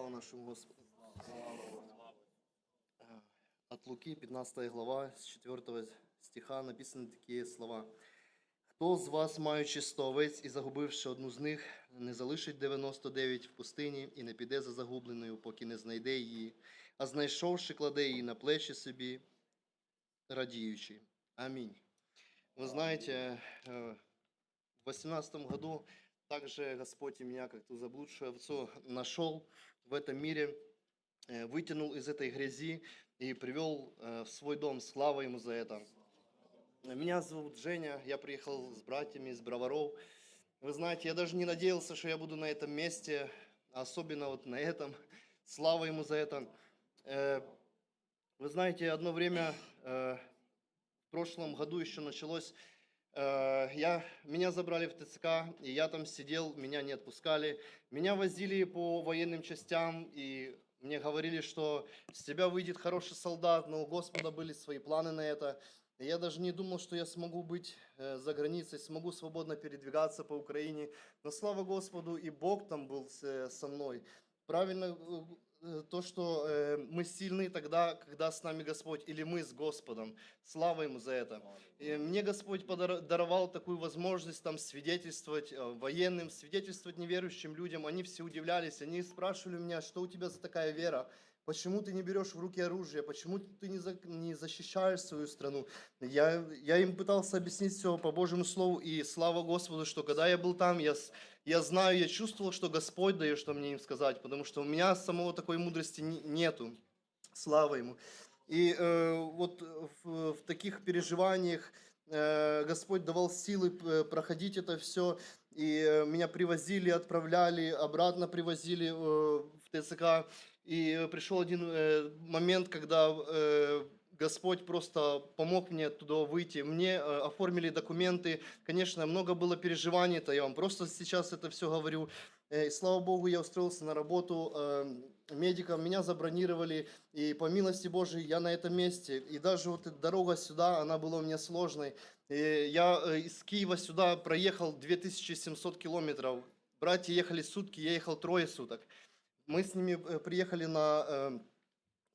Слава нашему Господу. Э, От Луки, 15 глава, с 4 стиха написаны такие слова. Хто з вас, маючи 100 овець і загубивши одну з них, не залишить 99 в пустині і не піде за загубленою, поки не знайде її, а знайшовши, кладе її на плечі собі, радіючи. Амінь. Вы знаете, э, в 18 году также Господь и меня, как ту заблудшую овцу, нашел В этом мире, э, вытянул из этой грязи и привел э, в свой дом. Слава Ему за это. Меня зовут Женя, я приехал с братьями из Броваров. Вы знаете, я даже не надеялся, что я буду на этом месте, особенно вот на этом. Слава Ему за это. Э, Вы знаете, одно время, в прошлом году еще началось, я, меня забрали в ТЦК, и я там сидел, меня не отпускали. Меня возили по военным частям, и мне говорили, что с тебя выйдет хороший солдат, но у Господа были свои планы на это. Я даже не думал, что я смогу быть э, за границей, смогу свободно передвигаться по Украине. Но слава Господу, и Бог там был э, со мной. Правильно э, э, то, что э, мы сильны тогда, когда с нами Господь, или мы с Господом. Слава Ему за это. И мне Господь подар- даровал такую возможность там свидетельствовать э, военным, свидетельствовать неверующим людям. Они все удивлялись, они спрашивали меня, что у тебя за такая вера? Почему ты не берешь в руки оружие? Почему ты не, за- не защищаешь свою страну? Я, я им пытался объяснить все по Божьему Слову, и слава Господу, что когда я был там, я, я знаю, я чувствовал, что Господь дает, что мне им сказать, потому что у меня самого такой мудрости не- нету. Слава Ему. И э, вот в, в таких переживаниях э, Господь давал силы э, проходить это все. И э, меня привозили, отправляли, обратно привозили э, в ТЦК. И э, пришел один э, момент, когда э, Господь просто помог мне оттуда выйти. Мне э, оформили документы. Конечно, много было переживаний, это я вам просто сейчас это все говорю. Э, и слава Богу, я устроился на работу э, медиком, меня забронировали, и по милости Божией я на этом месте. И даже вот эта дорога сюда, она была у меня сложной. И я из Киева сюда проехал 2700 километров. Братья ехали сутки, я ехал трое суток. Мы с ними приехали на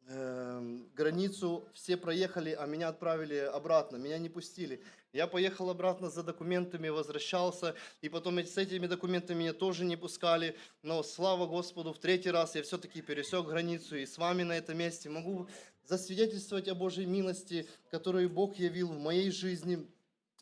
э, э, границу, все проехали, а меня отправили обратно, меня не пустили. Я поехал обратно за документами, возвращался, и потом с этими документами меня тоже не пускали. Но слава Господу, в третий раз я все-таки пересек границу и с вами на этом месте могу засвидетельствовать о Божьей милости, которую Бог явил в моей жизни.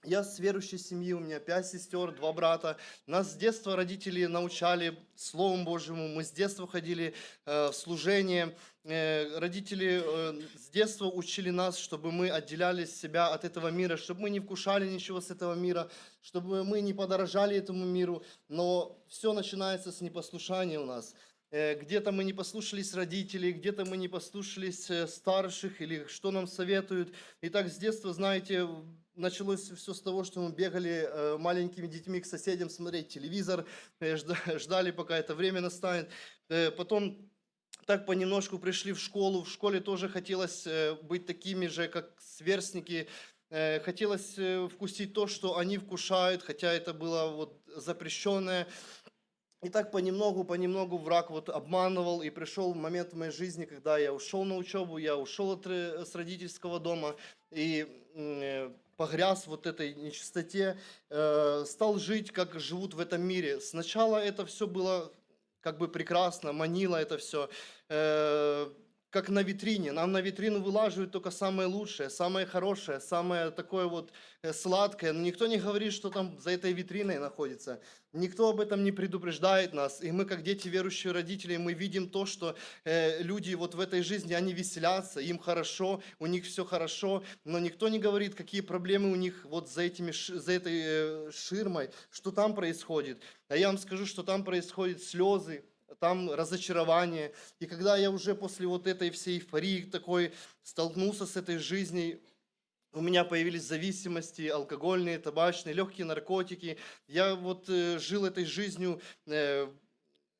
Я с верующей семьи, у меня пять сестер, два брата. Нас с детства родители научали Словом Божьему, мы с детства ходили э, в служение. Э, родители э, с детства учили нас, чтобы мы отделяли себя от этого мира, чтобы мы не вкушали ничего с этого мира, чтобы мы не подорожали этому миру. Но все начинается с непослушания у нас. Э, Где-то мы не послушались родителей, где-то мы не послушались э, старших или что нам советуют. И так с детства, знаете, началось все с того, что мы бегали э, маленькими детьми к соседям смотреть телевизор, жда- ждали, пока это время настанет. Потом так понемножку пришли в школу. В школе тоже хотелось быть такими же, как сверстники. Хотелось вкусить то, что они вкушают, хотя это было вот запрещенное. И так понемногу, понемногу враг вот обманывал, и пришел момент в моей жизни, когда я ушел на учебу, я ушел от, ре- с родительского дома и э, погряз вот этой нечистоте, э, стал жить, как живут в этом мире. Сначала это все было как бы прекрасно, манило это все, как на витрине. Нам на витрину вылаживают только самое лучшее, самое хорошее, самое такое вот э, сладкое. Но никто не говорит, что там за этой витриной находится. Никто об этом не предупреждает нас. И мы, как дети верующие родители, мы видим то, что э, люди вот в этой жизни, они веселятся, им хорошо, у них все хорошо, но никто не говорит, какие проблемы у них вот за, этими, за этой э, ширмой, что там происходит. А я вам скажу, что там происходят слезы, там разочарование. И когда я уже после вот этой всей эйфории такой столкнулся с этой жизнью, у меня появились зависимости, алкогольные, табачные, легкие наркотики. Я вот э, жил этой жизнью, э,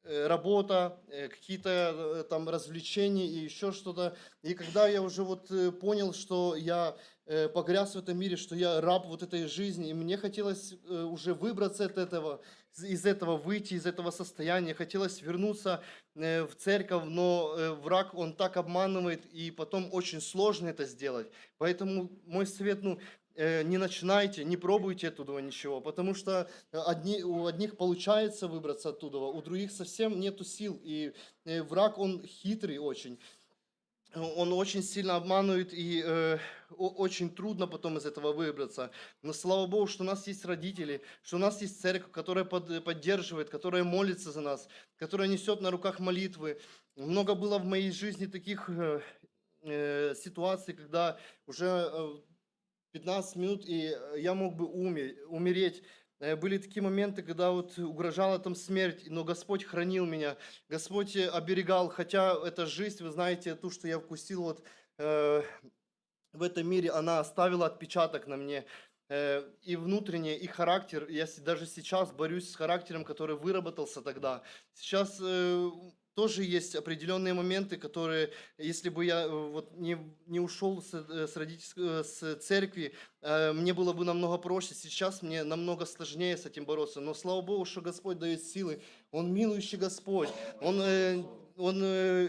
работа, э, какие-то э, там развлечения и еще что-то. И когда я уже вот э, понял, что я э, погряз в этом мире, что я раб вот этой жизни, и мне хотелось э, уже выбраться от этого, из- этого выйти, из этого состояния, хотелось вернуться э, в церковь, но э, враг, он так обманывает, и потом очень сложно это сделать. Поэтому мой совет, ну, э, не начинайте, не пробуйте оттуда ничего, потому что э, одни, у одних получается выбраться оттуда, у других совсем нету сил, и э, враг, он хитрый очень. Он очень сильно обманывает, и э, очень трудно потом из этого выбраться. Но слава Богу, что у нас есть родители, что у нас есть церковь, которая под- поддерживает, которая молится за нас, которая несет на руках молитвы. Много было в моей жизни таких э, э, ситуаций, когда уже э, 15 минут, и э, я мог бы уме- умереть. Э, Были такие моменты, когда вот угрожала там смерть, но Господь хранил меня, Господь э, оберегал, хотя эта жизнь, вы знаете, ту, что я вкусил вот э, в этом мире, она оставила отпечаток на мне. Э, И внутренне, и характер. Я даже сейчас борюсь с характером, который выработался тогда. Сейчас э, тоже есть определенные моменты, которые, если бы я э, вот не, не ушел с, э, с, родительской, э, с церкви, мне было бы намного проще. Сейчас мне намного сложнее с этим бороться. Но слава Богу, что Господь дает силы. Он милующий Господь. Он, он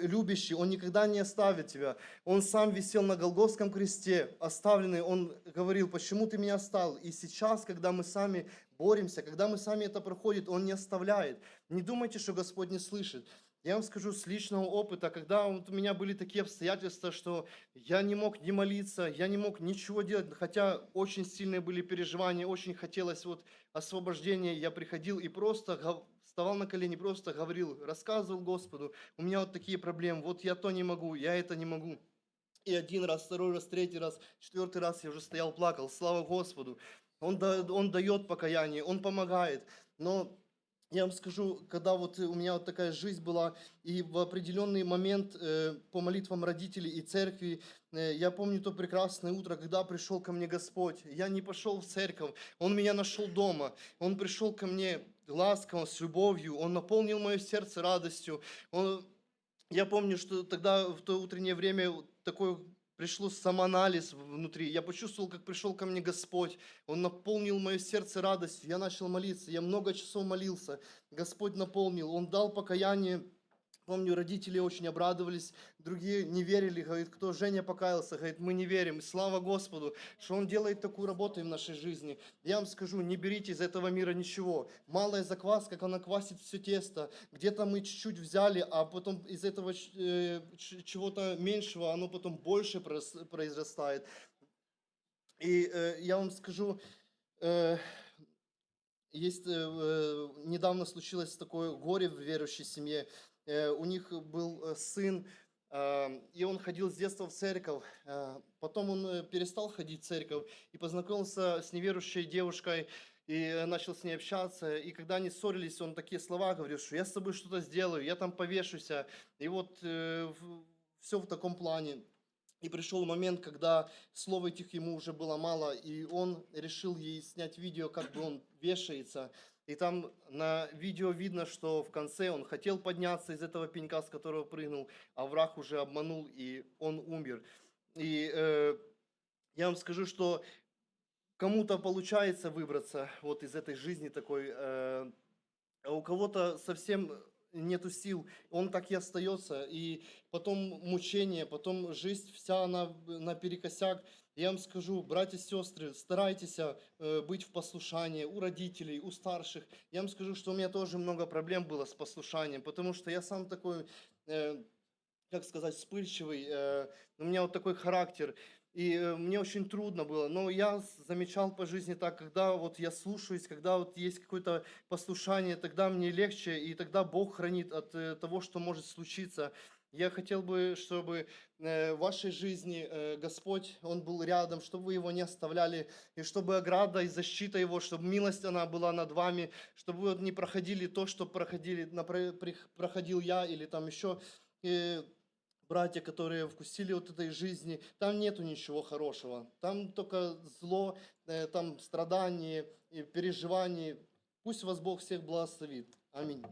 любящий. Он никогда не оставит тебя. Он сам висел на Голгофском кресте, оставленный. Он говорил, почему ты меня оставил? И сейчас, когда мы сами боремся, когда мы сами это проходим, Он не оставляет. Не думайте, что Господь не слышит. Я вам скажу с личного опыта, когда вот у меня были такие обстоятельства, что я не мог не молиться, я не мог ничего делать, хотя очень сильные были переживания, очень хотелось вот освобождения, я приходил и просто вставал на колени, просто говорил, рассказывал Господу, у меня вот такие проблемы, вот я то не могу, я это не могу. И один раз, второй раз, третий раз, четвертый раз я уже стоял, плакал, слава Господу. Он, да- он дает покаяние, Он помогает, но я вам скажу, когда вот у меня вот такая жизнь была, и в определенный момент э, по молитвам родителей и церкви, э, я помню то прекрасное утро, когда пришел ко мне Господь. Я не пошел в церковь, Он меня нашел дома. Он пришел ко мне ласково, с любовью, Он наполнил мое сердце радостью. Он, я помню, что тогда в то утреннее время такой пришло самоанализ внутри. Я почувствовал, как пришел ко мне Господь. Он наполнил мое сердце радостью. Я начал молиться. Я много часов молился. Господь наполнил. Он дал покаяние. Помню, родители очень обрадовались, другие не верили, говорит, кто Женя покаялся, говорит, мы не верим. Слава Господу, что Он делает такую работу в нашей жизни. Я вам скажу, не берите из этого мира ничего. Малая закваска, как она квасит все тесто. Где-то мы чуть-чуть взяли, а потом из этого э, чего-то меньшего, оно потом больше произрастает. И э, я вам скажу, э, есть, э, э, недавно случилось такое горе в верующей семье. Э, у них был э, сын, и он ходил с детства в церковь. Э, потом он перестал ходить в церковь и познакомился с неверующей девушкой, и начал с ней общаться. И когда они ссорились, он такие слова говорил, что я с тобой что-то сделаю, я там повешуся. И вот все в таком плане. И пришел момент, когда слов этих ему уже было мало, и он решил ей снять видео, как бы он вешается. И там на видео видно, что в конце он хотел подняться из этого пенька, с которого прыгнул, а враг уже обманул, и он умер. И э, я вам скажу, что кому-то получается выбраться вот из этой жизни такой, э, а у кого-то совсем нету сил, он так и остается, и потом мучение, потом жизнь вся она наперекосяк. Я вам скажу, братья и сестры, старайтесь э, быть в послушании у родителей, у старших. Я вам скажу, что у меня тоже много проблем было с послушанием, потому что я сам такой, э, как сказать, вспыльчивый, э, у меня вот такой характер. И э, мне очень трудно было, но я замечал по жизни так, когда вот я слушаюсь, когда вот есть какое-то послушание, тогда мне легче, и тогда Бог хранит от э, того, что может случиться. Я хотел бы, чтобы э, в вашей жизни Господь, Он был рядом, чтобы вы Его не оставляли, и чтобы ограда и защита Его, чтобы милость она была над вами, чтобы вы не проходили то, что проходили, проходил я или там еще э, братья, которые вкусили вот этой жизни, там нету ничего хорошего. Там только зло, э, там страдания, и переживания. Пусть вас Бог всех благословит. Аминь.